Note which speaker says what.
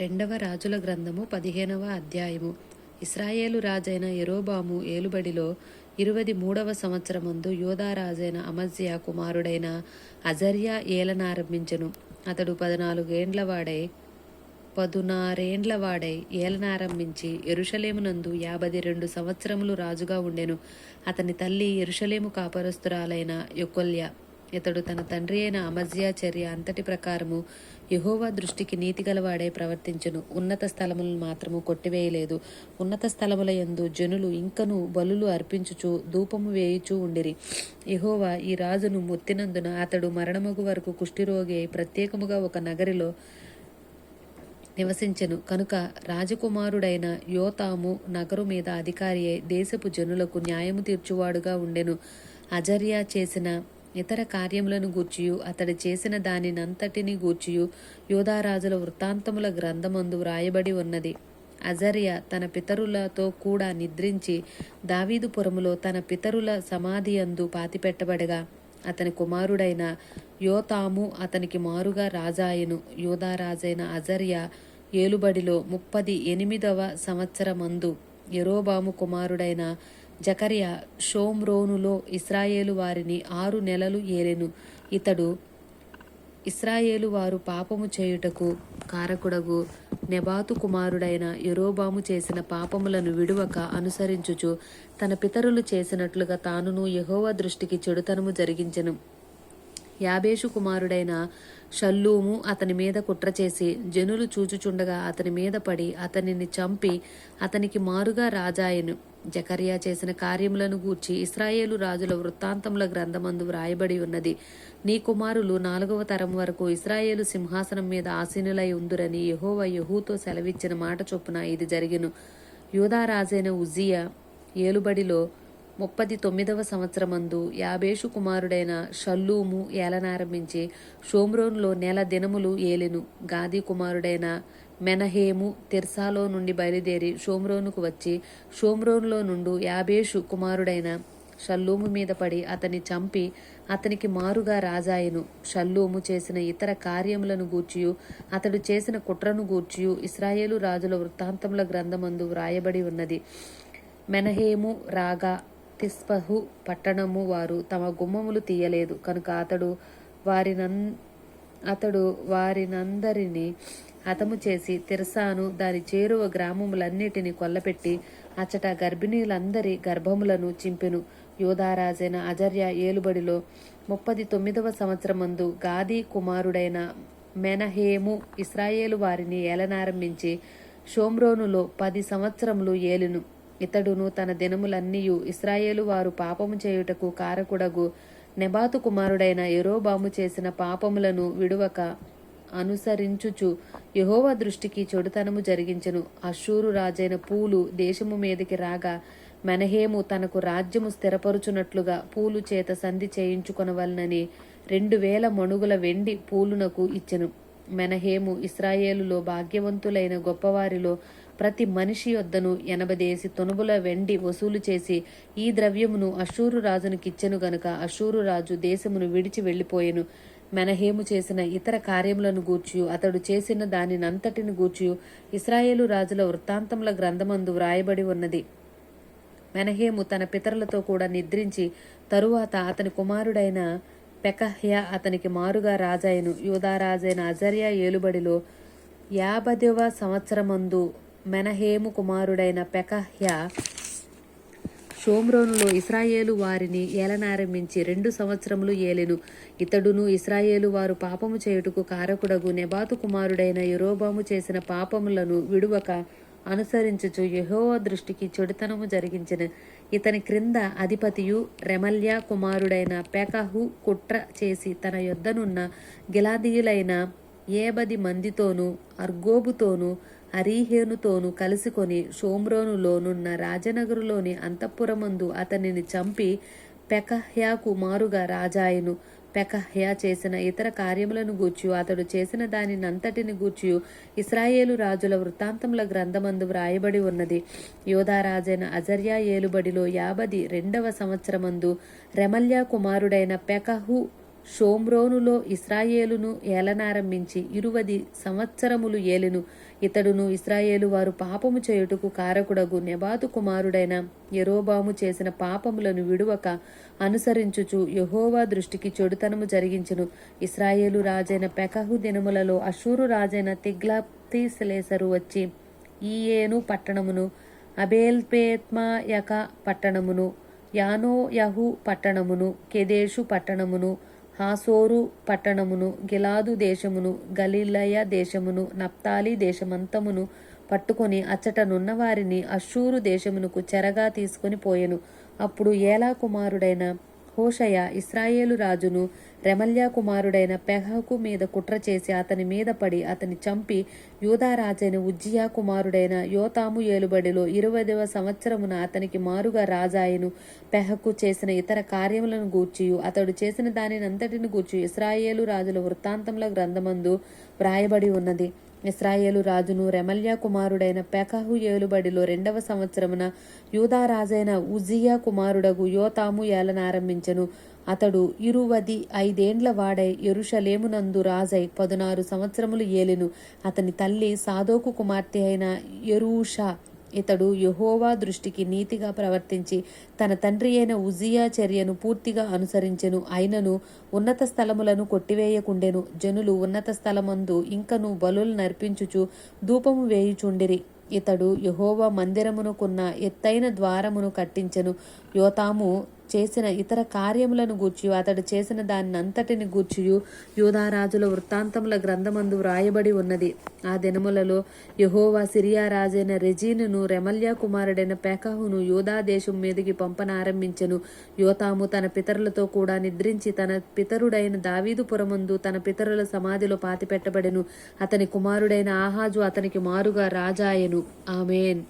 Speaker 1: రెండవ రాజుల గ్రంథము పదిహేనవ అధ్యాయము. ఇస్రాయేలు రాజైన ఎరోబాము ఏలుబడిలో ఇరవై మూడవ సంవత్సరమందు యోధారాజైన అమజ్యా కుమారుడైన అజర్యా ఏలనారంభించెను. అతడు పదనాలుగేండ్లవాడై పదునారేండ్లవాడై ఏలనారంభించి ఎరుషలేమునందు యాభై రెండు సంవత్సరములు రాజుగా ఉండెను. అతని తల్లి ఎరుషలేము కాపరస్తురాలైన యొకొల్య. ఇతడు తన తండ్రి అయిన అమజ్యా చర్య అంతటి ప్రకారము యహోవా దృష్టికి నీతి గలవాడే ప్రవర్తించును. ఉన్నత స్థలములను మాత్రము కొట్టివేయలేదు. ఉన్నత స్థలముల యందు జనులు ఇంకను బలులు అర్పించుచు ధూపము వేయుచూ ఉండిరి. యహోవా ఈ రాజును మొత్తినందున అతడు మరణమగు వరకు కుష్ఠిరోగి అయి ప్రత్యేకముగా ఒక నగరిలో నివసించెను. కనుక రాజకుమారుడైన యోతాము నగరు మీద అధికారి అయి దేశపు జనులకు న్యాయము తీర్చువాడుగా ఉండెను. అజర్యా చేసిన ఇతర కార్యములను గూర్చియు అతడు చేసిన దానినంతటిని గూర్చియు యోధారాజుల వృత్తాంతముల గ్రంథమందు వ్రాయబడి ఉన్నది. అజర్య తన పితరులతో కూడా నిద్రించి దావీదుపురములో తన పితరుల సమాధి అందు పాతిపెట్టబడగా అతని కుమారుడైన యోతాము అతనికి మారుగా రాజాయను. యోధారాజైన అజర్య ఏలుబడిలో ముప్పది ఎనిమిదవ సంవత్సరమందు ఎరోబాము కుమారుడైన జకరియా షోమ్రోనులో ఇస్రాయేలు వారిని ఆరు నెలలు ఏలెను. ఇతడు ఇస్రాయేలు వారు పాపము చేయుటకు కారకుడగు. నెబాతు కుమారుడైన యరోబాము చేసిన పాపములను విడువక అనుసరించుచు తన పితరులు చేసినట్లుగా తానును యహోవ దృష్టికి చెడుతనము జరిగించెను. యాబేషు కుమారుడైన షల్లూము అతని మీద కుట్ర చేసి జనులు చూచుచుండగా అతని మీద పడి అతనిని చంపి అతనికి మారుగా రాజాయను. జకర్యా చేసిన కార్యములను గూర్చి ఇస్రాయేలు రాజుల వృత్తాంతముల గ్రంథమందు వ్రాయబడి ఉన్నది. నీ కుమారులు నాలుగవ తరం వరకు ఇస్రాయేలు సింహాసనం మీద ఆసీనులై ఉందురని యహోవ యహూతో సెలవిచ్చిన మాట చొప్పున ఇది జరిగిను. యూదారాజైన రాజైన ఏలుబడిలో ముప్పది తొమ్మిదవ సంవత్సరమందు యాబేషు కుమారుడైన షల్లూము ఏలనారంభించి షోమ్రోన్లో నెల దినములు ఏలెను. గాది కుమారుడైన మెనహేము తిర్సాలో నుండి బయలుదేరి షోమ్రోనుకు వచ్చి షోమ్రోన్లో నుండు యాబేషు కుమారుడైన షల్లూము మీద పడి అతని చంపి అతనికి మారుగా రాజాయను. షల్లూము చేసిన ఇతర కార్యములను గూర్చియు అతడు చేసిన కుట్రను గూర్చియు ఇస్రాయేలు రాజుల వృత్తాంతముల గ్రంథమందు వ్రాయబడి ఉన్నది. మెనహేము రాగా తిస్పహు పట్టణము వారు తమ గుమ్మములు తీయలేదు. కనుక అతడు వారినన్ అతడు వారినందరినీ హతము చేసి తిరసాను. దాని చేరువ గ్రామములన్నిటిని కొల్లపెట్టి అచ్చట గర్భిణీలందరి గర్భములను చింపెను. యోధారాజైన అజర్య ఏలుబడిలో ముప్పది తొమ్మిదవ సంవత్సరమందు గాది కుమారుడైన మెనహేము ఇస్రాయేలు వారిని ఏలనారంభించి షోమ్రోనులో పది సంవత్సరములు ఏలును. ఇతడును తన దినములన్నీయు ఇస్రాయేలు వారు పాపము చేయుటకు కారకుడగు. నెబాతు కుమారుడైన ఎరోబాము చేసిన పాపములను విడువక అనుసరించుచు యహోవ దృష్టికి చెడుతనము జరిగించెను. అశూరు రాజైన పూలు దేశము మీదకి రాగా మెనహేము తనకు రాజ్యము స్థిరపరుచున్నట్లుగా పూలు చేత సంధి చేయించుకొనవలనని రెండు వేల మణుగుల వెండి పూలునకు ఇచ్చెను. మెనహేము ఇస్రాయేలులో భాగ్యవంతులైన గొప్పవారిలో ప్రతి మనిషి యొద్దను ఎనబదేసి తొనుగుల వెండి వసూలు చేసి ఈ ద్రవ్యమును అశూరు రాజునికిచ్చెను గనుక అశూరు రాజు దేశమును విడిచి వెళ్ళిపోయెను. మెనహేము చేసిన ఇతర కార్యములను గూర్చియు అతడు చేసిన దానినంతటిని గూర్చియు ఇస్రాయేలు రాజుల వృత్తాంతముల గ్రంథమందు వ్రాయబడి ఉన్నది. మెనహేము తన పితరులతో కూడా నిద్రించి తరువాత అతని కుమారుడైన పెకహ్య అతనికి మారుగా రాజాయను యూదారాజైన అజర్యా ఏలుబడిలో యాభదవ సంవత్సరమందు మెనహేము కుమారుడైన పెకహ్య షోమ్రోనులో ఇస్రాయేలు వారిని ఏలనారంభించి రెండు సంవత్సరములు ఏలెను. ఇతడును ఇస్రాయేలు వారు పాపము చేయుటకు కారకుడగు నెబాతు కుమారుడైన యురోబాము చేసిన పాపములను విడువక అనుసరించుచు యహోవ దృష్టికి చెడుతనము జరిగించిన. ఇతని క్రింద అధిపతియు రెమల్యా కుమారుడైన పెకహు కుట్ర చేసి తన యొద్దనున్న గిలాదీయులైన ఏబది మందితోనూ అర్గోబుతోనూ అరీహేనుతోనూ కలిసికొని షోమ్రోనులోనున్న రాజనగరులోని అంతఃపురమందు అతనిని చంపి పెకహ్యాకు మారుగా రాజాయను. పెకహ్యా చేసిన ఇతర కార్యములను గూర్చు అతడు చేసిన దానినంతటిని గూర్చియు. ఇస్రాయేలు రాజుల వృత్తాంతముల గ్రంథమందు వ్రాయబడి ఉన్నది. యోధారాజైన అజర్యా ఏలుబడిలో యాభది రెండవ సంవత్సరమందు రెమల్యా కుమారుడైన పెకహు షోమ్రోనులో ఇస్రాయేలును ఏలనారంభించి ఇరువది సంవత్సరములు ఏలెను. ఇతడును ఇస్రాయేలు వారు పాపము చేయుటకు కారకుడగు నెబాతు కుమారుడైన యెరోబాము చేసిన పాపములను విడువక అనుసరించుచు యెహోవా దృష్టికి చెడుతనము జరిగించును. ఇస్రాయేలు రాజైన పెకహు దినములలో అషూరు రాజైన తిగ్లతీసెలెసరు వచ్చి ఈయేను పట్టణమును అబేల్పేత్మాయక పట్టణమును యానోయహు పట్టణమును కెదేషు పట్టణమును హాసోరు పట్టణమును గిలాదు దేశమును గలిలయ దేశమును నప్తాలి దేశమంతమును పట్టుకొని అచ్చటనున్న వారిని అశూరు దేశమునకు చెరగా తీసుకొని పోయెను. అప్పుడు ఏలా కుమారుడైన హోషయ ఇస్రాయేలు రాజును రెమల్యా కుమారుడైన పెహకు మీద కుట్ర చేసి అతని మీద పడి అతని చంపి యూదా రాజైన ఉజ్జియా కుమారుడైన యోతాము ఏలుబడిలో ఇరవైదవ సంవత్సరమున అతనికి మారుగా రాజాయను. పెహకు చేసిన ఇతర కార్యములను గూర్చియు. అతడు చేసిన దానినంతటిని గూర్చి ఇస్రాయేలు రాజుల వృత్తాంతముల గ్రంథమందు వ్రాయబడి ఉన్నది. ఇస్రాయేలు రాజును రెమల్యా కుమారుడైన పెకహు ఏలుబడిలో రెండవ సంవత్సరమున యూదా రాజైన ఉజియా కుమారుడగు యోతాము ఏలనారంభించెను అతడు ఇరువది ఐదేండ్ల వాడై ఎరుషలేమునందు రాజై పదునారు సంవత్సరములు ఏలెను. అతని తల్లి సాదోకు కుమార్తె అయిన ఎరూషా ఇతడు యహోవా దృష్టికి నీతిగా ప్రవర్తించి తన తండ్రి అయిన ఉజియా చర్యను పూర్తిగా అనుసరించెను. అయినను ఉన్నత స్థలములను కొట్టివేయకుండెను. జనులు ఉన్నత స్థలమందు ఇంకను బలులు నర్పించుచు ధూపము వేయుచుండిరి. ఇతడు యహోవా మందిరమునకున్న ఎత్తైన ద్వారమును కట్టించెను. యోతాము చేసిన ఇతర కార్యములను గూర్చి అతడు చేసిన దాన్నంతటిని గూర్చియు. యూధారాజుల వృత్తాంతముల గ్రంథమందు వ్రాయబడి ఉన్నది. ఆ దినములలో యెహోవా సిరియా రాజైన రెజీనును రెమల్యా కుమారుడైన పెకహును యోధా దేశం మీదకి పంపనారంభించెను. యోతాము తన పితరులతో కూడా నిద్రించి తన పితరుడైన దావీదు పురమందు తన పితరుల సమాధిలో పాతిపెట్టబడెను. అతని కుమారుడైన ఆహాజు అతనికి మారుగా రాజాయెను. ఆమెన్.